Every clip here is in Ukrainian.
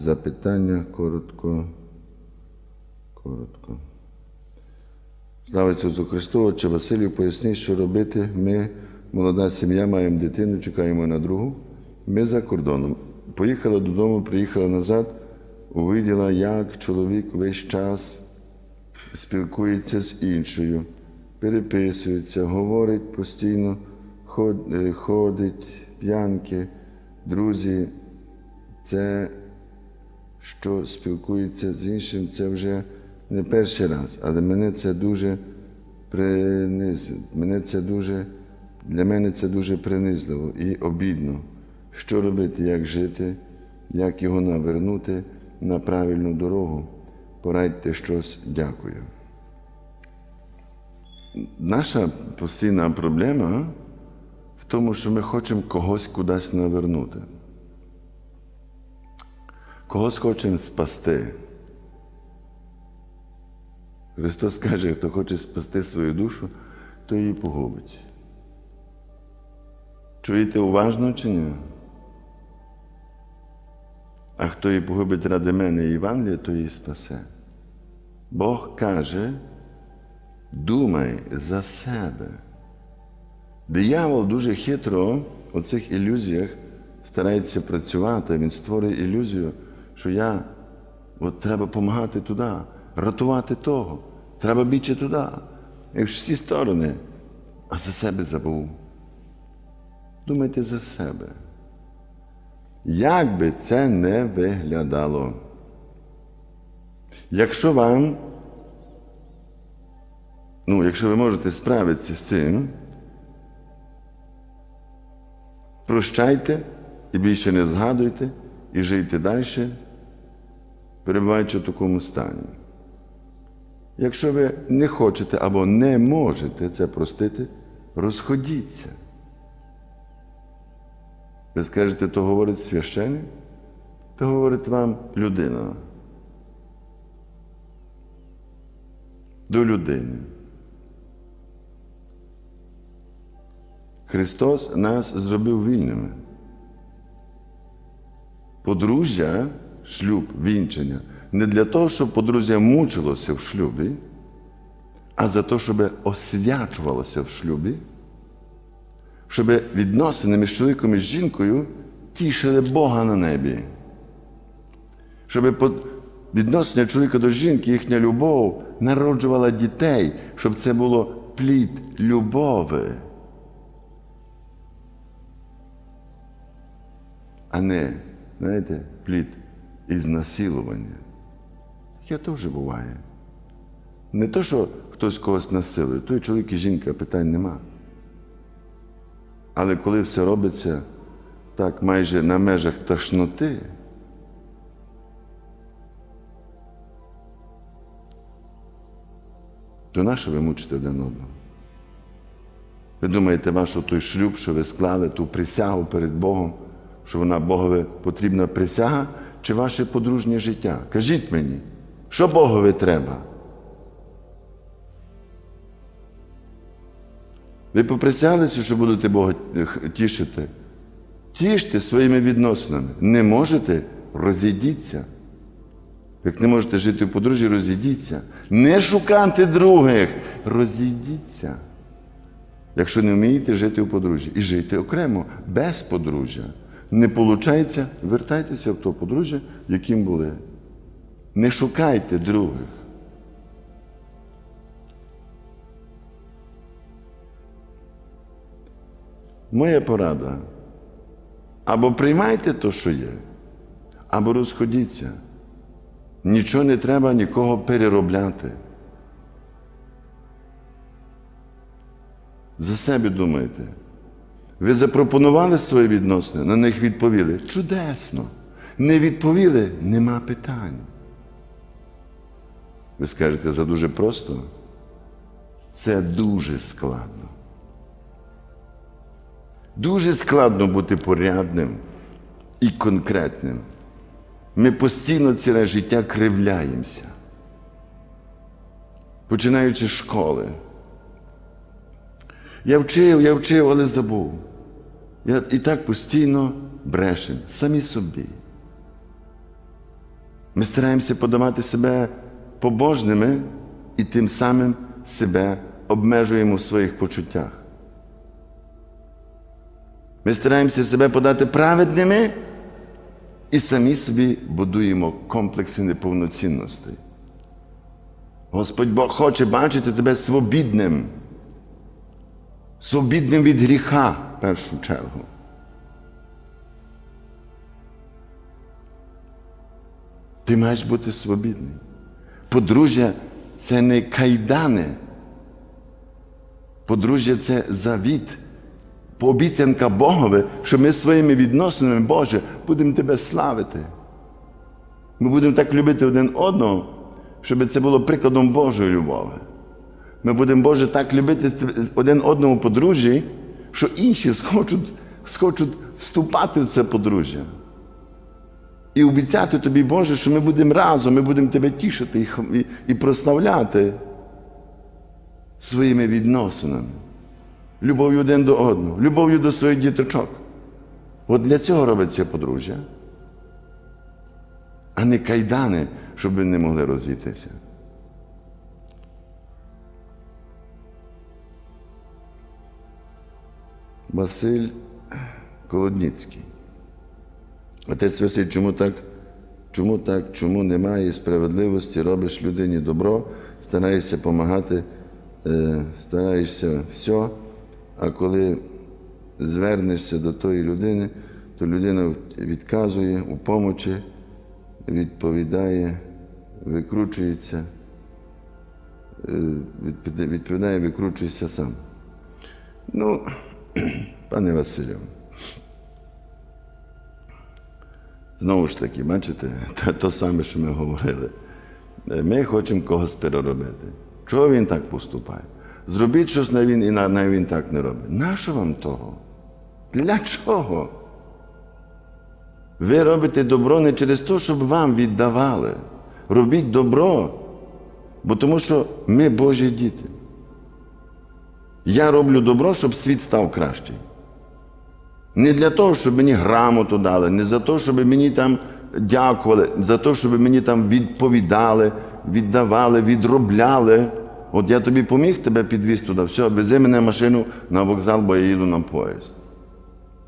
Запитання коротко. Коротко. Слава Ісусу Христу, Отче Василію, поясніть, що робити. Ми, молода сім'я, маємо дитину, чекаємо на другу. Ми за кордоном. Поїхала додому, приїхала назад, увиділа, як чоловік весь час спілкується з іншою, переписується, говорить постійно, е, ходить, п'янки, друзі. Це що спілкується з іншим, це вже не перший раз, але мене це дуже принизило. Мене це дуже, для мене це дуже принизливо і обідно. Що робити, як жити, як його навернути на правильну дорогу? Порадьте щось, дякую. Наша постійна проблема в тому, що ми хочемо когось кудись навернути. Когось хочемо спасти. Христос каже, хто хоче спасти свою душу, то її погубить. Чуєте уважно чи ні? А хто її погубить ради мене і Євангелія, то її спасе. Бог каже, думай за себе. Диявол дуже хитро у цих ілюзіях старається працювати, він створює ілюзію, що я от треба допомагати туди, рятувати того, треба більше туди. І всі сторони, а за себе забув. Думайте за себе. Як би це не виглядало? Якщо вам, ну, якщо ви можете справитися з цим, прощайте і більше не згадуйте, і жийте далі, перебуваючи в такому стані. Якщо ви не хочете або не можете це простити, розходіться. Ви скажете, то говорить священник, то говорить вам людина. До людини. Христос нас зробив вільними. Подружжя, шлюб, вінчення не для того, щоб подружжя мучилося в шлюбі, а за те, щоб освячувалося в шлюбі, щоб відносини між чоловіком і жінкою тішили Бога на небі. Щоб відношення чоловіка до жінки, їхня любов народжувала дітей, щоб це було плід любови. а не, знаєте, плід ізнасилування. Таке теж буває. Не то, що хтось когось насилує, той чоловік і жінка питань нема. Але коли все робиться так майже на межах тошноти, то на що ви мучите один одного? Ви думаєте, ваш той шлюб, що ви склали ту присягу перед Богом, що вона Богові потрібна присяга, чи ваше подружнє життя? Кажіть мені, що Богові треба? Ви поприсягалися, що будете Бога тішити? Тіште своїми відносинами. Не можете розійдіться. Як не можете жити в подружжі, розійдіться. Не шукайте других, розійдіться. Якщо не вмієте жити у подружжі і жити окремо, без подружжя. Не виходить, вертайтеся в то подружжя, яким були. Не шукайте других. Моя порада. Або приймайте то, що є, або розходіться. Нічого не треба нікого переробляти. За себе думайте. Ви запропонували свої відносини, на них відповіли. Чудесно. Не відповіли, нема питань. Ви скажете, за дуже просто? Це дуже складно. Дуже складно бути порядним і конкретним. Ми постійно ціле життя кривляємося. Починаючи з школи. Я вчив, я вчив, але забув. Я і так постійно брешем, самі собі. Ми стараємося подавати себе побожними і тим самим себе обмежуємо в своїх почуттях. Ми стараємося себе подати праведними і самі собі будуємо комплекси неповноцінності. Господь Бог хоче бачити тебе свобідним, свобідним від гріха в першу чергу. Ти маєш бути свобідний. Подружжя це не кайдани. Подружжя це завіт, пообіцянка Богові, що ми своїми відносинами, Боже, будемо Тебе славити. Ми будемо так любити один одного, щоб це було прикладом Божої любові. Ми будемо, Боже, так любити один одному подружжі, що інші схочуть, схочуть вступати в це подружжя. І обіцяти тобі, Боже, що ми будемо разом, ми будемо тебе тішити і, і, прославляти своїми відносинами, любов'ю один до одного, любов'ю до своїх діточок. От для цього робиться подружжя, а не кайдани, щоб ви не могли розвітися. Василь Колодніцький. Отець Василь, чому так? Чому так? Чому немає справедливості, робиш людині добро, стараєшся допомагати, е, стараєшся все, а коли звернешся до тої людини, то людина відказує у помочі, відповідає, викручується, е, відповідає, викручується сам. Ну, пане Василю, Знову ж таки, бачите, те, то саме, що ми говорили. Е, Ми хочемо когось переробити. Чого він так поступає? Зробіть щось на він і на, на він так не робить. Нащо вам того? Для чого? Ви робите добро не через те, щоб вам віддавали. Робіть добро, бо тому що ми Божі діти. Я роблю добро, щоб світ став кращий. Не для того, щоб мені грамоту дали, не за те, щоб мені там дякували, за те, щоб мені там відповідали, віддавали, відробляли. От я тобі поміг тебе підвіз туди, все, вези мене машину на вокзал, бо я їду на поїзд.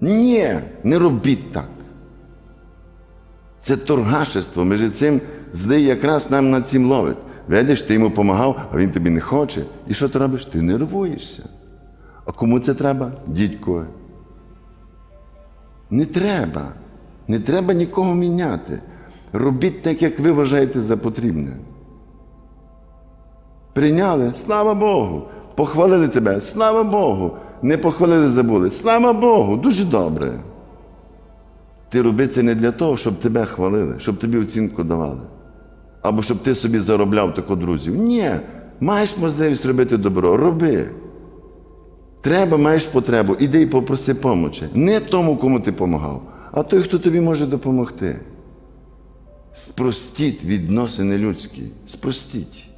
Ні, не робіть так. Це торгашество. Між цим злий якраз нам на цим ловить. Видиш, ти йому допомагав, а він тобі не хоче. І що ти робиш? Ти нервуєшся. А кому це треба? Дідько. Не треба. Не треба нікого міняти. Робіть так, як ви вважаєте за потрібне. Прийняли, слава Богу. Похвалили тебе, слава Богу. Не похвалили, забули. Слава Богу, дуже добре. Ти роби це не для того, щоб тебе хвалили, щоб тобі оцінку давали. Або щоб ти собі заробляв тако друзів. Ні, маєш можливість робити добро, роби. Треба, маєш потребу, іди і попроси помочі. Не тому, кому ти допомагав, а той, хто тобі може допомогти. Спростіть відносини людські. Спростіть.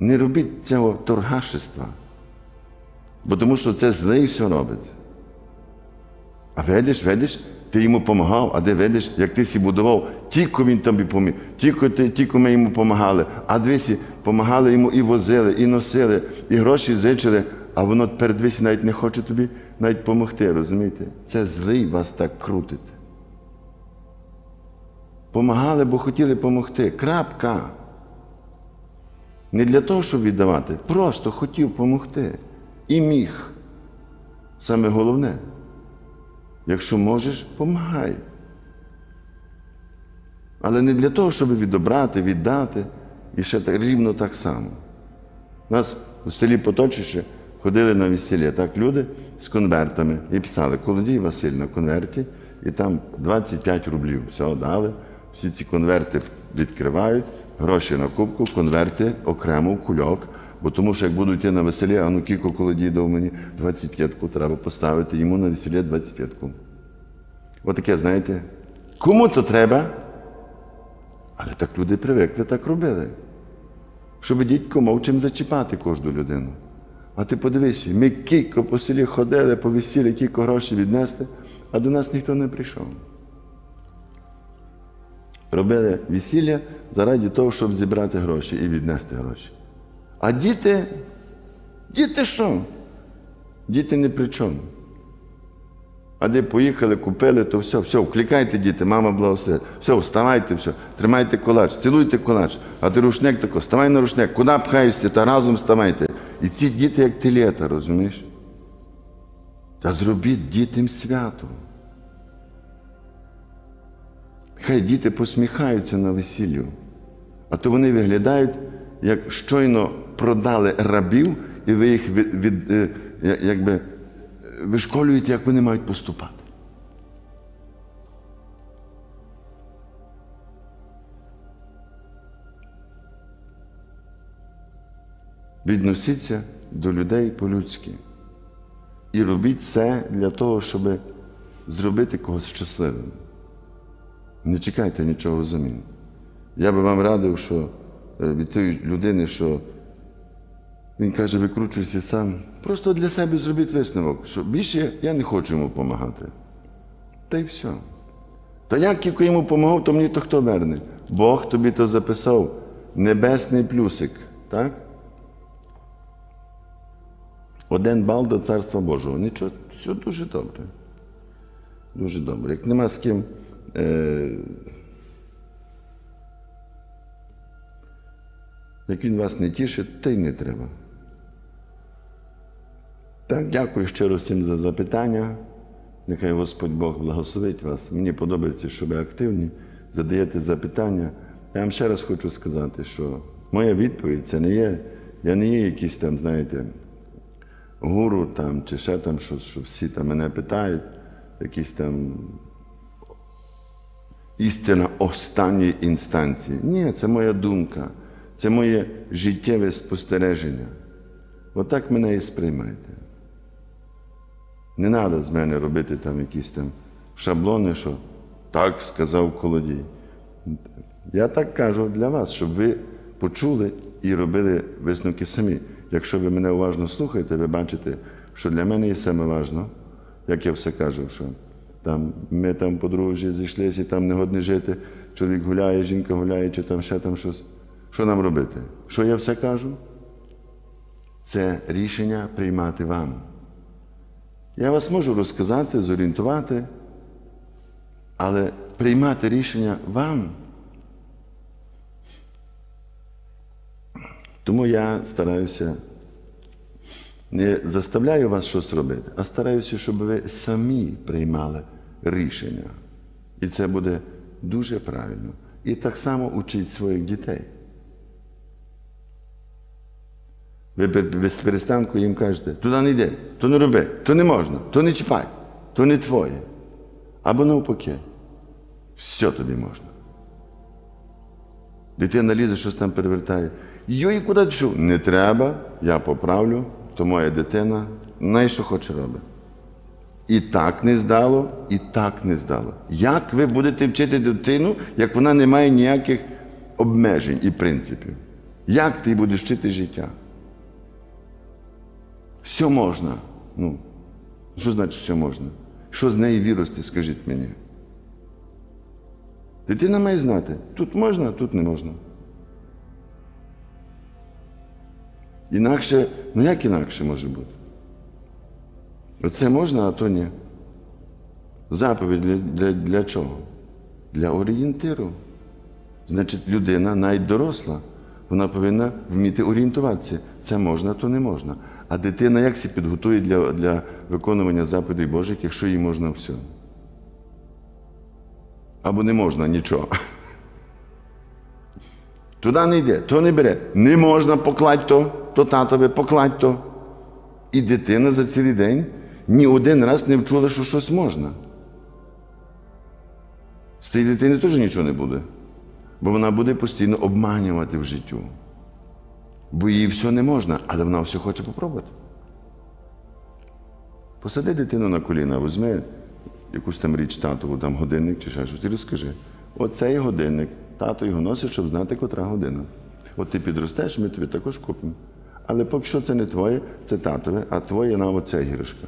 Не робіть цього торгашества. Бо тому що це злий все робить. А видиш, видиш, ти йому допомагав, а де видиш, як ти сі будував, тільки він тобі поміг, тільки, тільки ми йому допомагали, а дивися, допомагали йому і возили, і носили, і гроші зичили, а воно тепер дивися, навіть не хоче тобі навіть допомогти, розумієте? Це злий вас так крутить. Помагали, бо хотіли допомогти. Крапка. Не для того, щоб віддавати, просто хотів допомогти. І міг. Саме головне. Якщо можеш, помагай. Але не для того, щоб відобрати, віддати, і ще так, рівно так само. У нас у селі Поточище ходили на весілля так люди з конвертами і писали Колодій Василь на конверті, і там 25 рублів. Все дали. Всі ці конверти відкривають, гроші на кубку, конверти окремо в кульок. Бо тому що як буду йти на веселі, а ну кілько колодій дав мені 25-ку треба поставити йому на весілля 25-ку. Отаке, знаєте, кому це треба? Але так люди привикли, так робили. Щоб дідько мав чим зачіпати кожну людину. А ти подивися, ми кілько по селі ходили, по весіллі, кілько грошей віднесли, а до нас ніхто не прийшов. робили весілля заради того, щоб зібрати гроші і віднести гроші. А діти, діти що? Діти не при чому. А де поїхали, купили, то все, все, вкликайте діти, мама благословить. Все, вставайте, все, тримайте кулач, цілуйте кулач, а ти рушник тако, ставай на рушник, куди пхаєшся, та разом вставайте. І ці діти, як телета, розумієш? Та зробіть дітям свято. Хай діти посміхаються на весіллю, а то вони виглядають, як щойно продали рабів, і ви їх від, від, е, якби, вишколюєте, як вони мають поступати. Відносіться до людей по-людськи. І робіть все для того, щоб зробити когось щасливим. Не чекайте нічого взамін. Я би вам радив, що від тої людини, що він каже, викручуйся сам. Просто для себе зробіть висновок, що більше я не хочу йому допомагати. Та й все. То як я йому допомагав, то мені то хто верне? Бог тобі то записав. Небесний плюсик, так? Один бал до Царства Божого. Нічого, все дуже добре. Дуже добре. Як нема з ким. Е... Як він вас не тішить, то й не треба. Так, дякую щиро всім за запитання. Нехай Господь Бог благословить вас. Мені подобається, що ви активні, задаєте запитання. Я вам ще раз хочу сказати, що моя відповідь це не є, я не є якийсь там, знаєте, гуру там, чи ще там щось, що всі там мене питають, якісь там істина останньої інстанції. Ні, це моя думка, це моє життєве спостереження. Отак мене і сприймайте. Не треба з мене робити там якісь там шаблони, що так сказав колодій. Я так кажу для вас, щоб ви почули і робили висновки самі. Якщо ви мене уважно слухаєте, ви бачите, що для мене є саме важно, як я все кажу, що там ми там подружжя зійшлися, і там не годні жити, чоловік гуляє, жінка гуляє, чи там ще там щось. Що нам робити? Що я все кажу? Це рішення приймати вам. Я вас можу розказати, зорієнтувати, але приймати рішення вам. Тому я стараюся не заставляю вас щось робити, а стараюся, щоб ви самі приймали рішення. І це буде дуже правильно. І так само учіть своїх дітей. Ви без перестанку їм кажете, туди не йди, то не роби, то не можна, то не чіпай, то не твоє. Або навпаки, все тобі можна. Дитина лізе, щось там перевертає. Йой, куди пішов? Не треба, я поправлю, то моя дитина най що хоче робить. І так не здало, і так не здало. Як ви будете вчити дитину, як вона не має ніяких обмежень і принципів? Як ти будеш вчити життя? Все можна. Ну, що значить все можна? Що з неї вірости, скажіть мені? Дитина має знати, тут можна, а тут не можна. Інакше, ну як інакше може бути? Оце можна, а то ні. Заповідь для, для, для чого? Для орієнтиру. Значить, людина, навіть доросла, вона повинна вміти орієнтуватися. Це можна, то не можна. А дитина як себе підготує для, для виконування заповідей Божих, якщо їй можна все? Або не можна нічого. Туди не йде, то не бере. Не можна покладь то, то татове, покладь то. І дитина за цілий день ні один раз не вчула, що щось можна. З цієї дитини теж нічого не буде, бо вона буде постійно обманювати в життю. Бо їй все не можна, але вона все хоче попробувати. Посади дитину на коліна, візьми якусь там річ татову, там годинник чи ще щось, і розкажи. Оцей годинник, тато його носить, щоб знати, котра година. От ти підростеш, ми тобі також купимо. Але поки що це не твоє, це татове, а твоє на оця гіршка.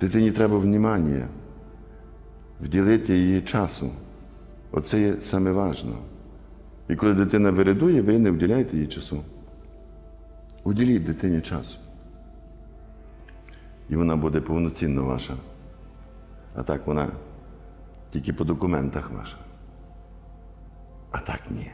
Дитині треба внімання, вділити її часу. Оце є саме важно. І коли дитина виридує, ви не вділяєте їй часу. Уділіть дитині часу. І вона буде повноцінно ваша. А так вона тільки по документах ваша. А так ні.